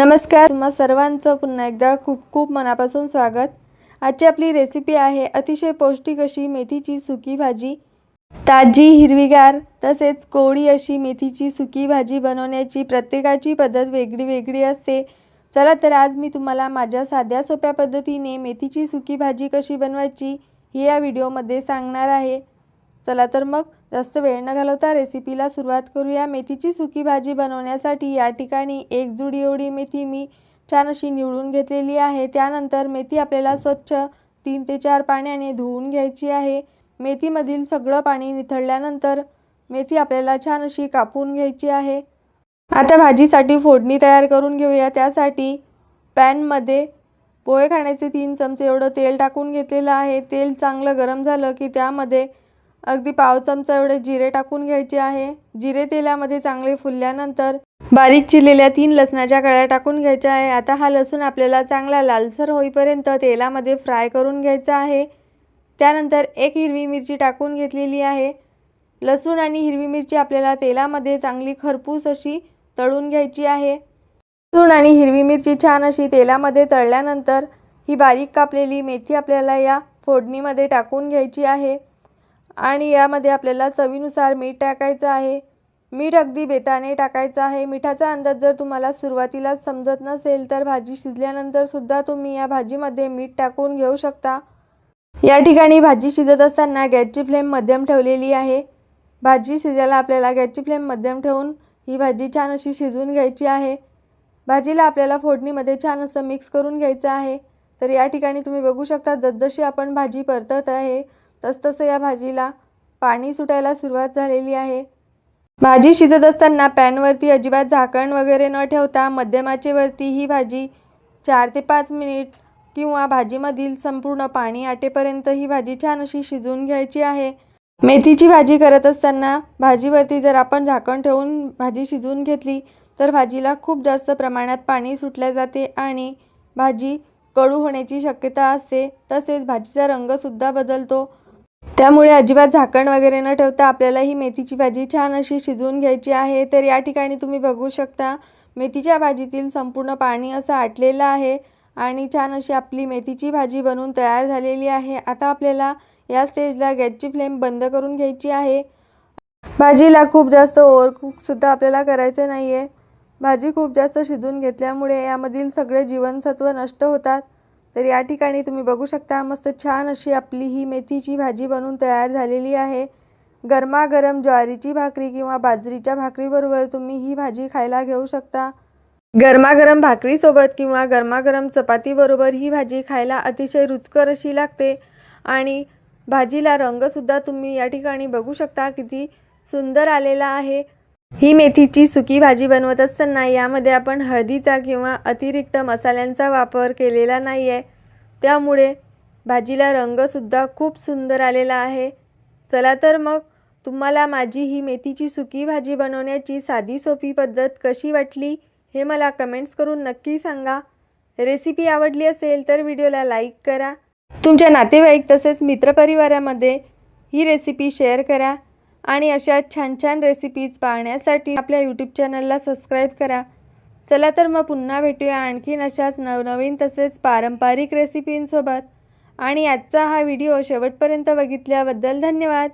नमस्कार तुम्हा सर्वांचं पुन्हा एकदा खूप खूप मनापासून स्वागत. आजची आपली रेसिपी आहे अतिशय पौष्टिक अशी मेथीची सुकी भाजी. ताजी हिरवीगार तसेच कोळी अशी मेथीची सुकी भाजी बनवण्याची प्रत्येकाची पद्धत वेगळी वेगळी असते. चला तर आज मी तुम्हाला माझ्या साध्या सोप्या पद्धतीने मेथीची सुकी भाजी कशी बनवायची हे या व्हिडिओमध्ये सांगणार आहे. चला तर मग जास्त वेळ न घालवता रेसिपीला सुरुवात करूया. मेथीची सुकी भाजी बनवण्यासाठी या ठिकाणी एक जुडी एवढी मेथी मी छान अशी निवडून घेतलेली आहे. त्यानंतर मेथी आपल्याला स्वच्छ तीन ते चार पाण्याने धुवून घ्यायची आहे. मेथीमधील सगळं पाणी निथळल्यानंतर मेथी आपल्याला छान अशी कापून घ्यायची आहे. आता भाजीसाठी फोडणी तयार करून घेऊया. त्यासाठी पॅनमध्ये पोहे खाण्याचे तीन चमचे एवढं तेल टाकून घेतलेलं आहे. तेल चांगलं गरम झालं की त्यामध्ये अगदी पाव चमचा एवढे जिरे टाकून घ्यायचे आहे. जिरे तेलामध्ये चांगले फुलल्यानंतर बारीक चिरलेल्या तीन लसणाच्या कळ्या टाकून घ्यायच्या आहे. आता हा लसूण आपल्याला चांगला लालसर होईपर्यंत तेलामध्ये फ्राय करून घ्यायचा आहे. त्यानंतर एक हिरवी मिरची टाकून घेतलेली आहे. लसूण आणि हिरवी मिरची आपल्याला तेलामध्ये चांगली खरपूस अशी तळून घ्यायची आहे. लसूण आणि हिरवी मिरची छान अशी तेलामध्ये तळल्यानंतर ही बारीक कापलेली मेथी आपल्याला या फोडणीमध्ये टाकून घ्यायची आहे. आणि यामध्ये आपल्याला चवीनुसार मीठ टाकायचं आहे. मीठ अगदी बेताने टाकायचं आहे. मिठाचा अंदाज जर तुम्हाला सुरुवातीला समजत नसेल तर भाजी शिजल्यानंतर सुद्धा तुम्ही या भाजीमध्ये मीठ टाकून घेऊ शकता. या ठिकाणी भाजी शिजत असताना गॅसची फ्लेम मध्यम ठेवलेली आहे. भाजी शिजायला आपल्याला गॅसची फ्लेम मध्यम ठेवून ही भाजी छान अशी शिजवून घ्यायची आहे. भाजीला आपल्याला फोडणीमध्ये छान असं मिक्स करून घ्यायचं आहे. तर या ठिकाणी तुम्ही बघू शकता जसजशी आपण भाजी परतत आहे तसतसं या भाजीला पाणी सुटायला सुरुवात झालेली आहे. भाजी शिजत असताना पॅनवरती अजिबात झाकण वगैरे न ठेवता मध्यमाचेवरती ही भाजी चार ते पाच मिनिट किंवा भाजीमधील संपूर्ण पाणी आटेपर्यंत ही भाजी छान अशी शिजवून घ्यायची आहे. मेथीची भाजी करत असताना भाजीवरती जर आपण झाकण ठेवून भाजी शिजवून घेतली तर भाजीला खूप जास्त प्रमाणात पाणी सुटल्या जाते आणि भाजी कडू होण्याची शक्यता असते. तसेच भाजीचा रंगसुद्धा बदलतो. त्यामुळे अजिबात झाकण वगैरे न ठेवता आपल्याला ही मेथीची भाजी छान अशी शिजवून घ्यायची आहे. तर या ठिकाणी तुम्ही बघू शकता मेथीच्या भाजीतील संपूर्ण पाणी असं आटलेलं आहे आणि छान अशी आपली मेथीची भाजी बनवून तयार झालेली आहे. आता आपल्याला या स्टेजला गॅसची फ्लेम बंद करून घ्यायची आहे. भाजीला खूप जास्त ओव्हरकुकसुद्धा आपल्याला करायचं नाही आहे भाजी खूप जास्त शिजून घेतल्यामुळे यामधील सगळे जीवनसत्व नष्ट होतात. तर या ठिकाणी तुम्ही बघू शकता मस्त छान अशी आपली ही मेथीची भाजी बनवून तयार झालेली आहे. गरमागरम ज्वारीची भाकरी किंवा बाजरीच्या भाकरीबरोबर तुम्ही ही भाजी खायला घेऊ शकता. गरमागरम भाकरीसोबत किंवा गरमागरम चपातीबरोबर ही भाजी खायला अतिशय रुचकर अशी लागते. आणि भाजीला रंगसुद्धा तुम्ही या ठिकाणी बघू शकता किती सुंदर आलेला आहे. ही मेथीची सुकी भाजी बनवत असताना यामध्ये आपण हळदीचा किंवा अतिरिक्त मसाल्यांचा वापर केलेला नाही आहे त्यामुळे भाजीला रंगसुद्धा खूप सुंदर आलेला आहे. चला तर मग तुम्हाला माझी ही मेथीची सुकी भाजी बनवण्याची साधी सोपी पद्धत कशी वाटली हे मला कमेंट्स करून नक्की सांगा. रेसिपी आवडली असेल तर व्हिडिओला लाईक करा. तुमच्या नातेवाईक तसेच मित्रपरिवारामध्ये ही रेसिपी शेअर करा. आणि अशा छान छान रेसिपीज पाहण्यासाठी आपल्या यूट्यूब चॅनलला सबस्क्राईब करा. चला तर मग पुन्हा भेटूया आणखीन अशाच नवनवीन तसेच पारंपरिक रेसिपींसोबत आणि आजचा हा व्हिडिओ शेवटपर्यंत बघितल्याबद्दल धन्यवाद.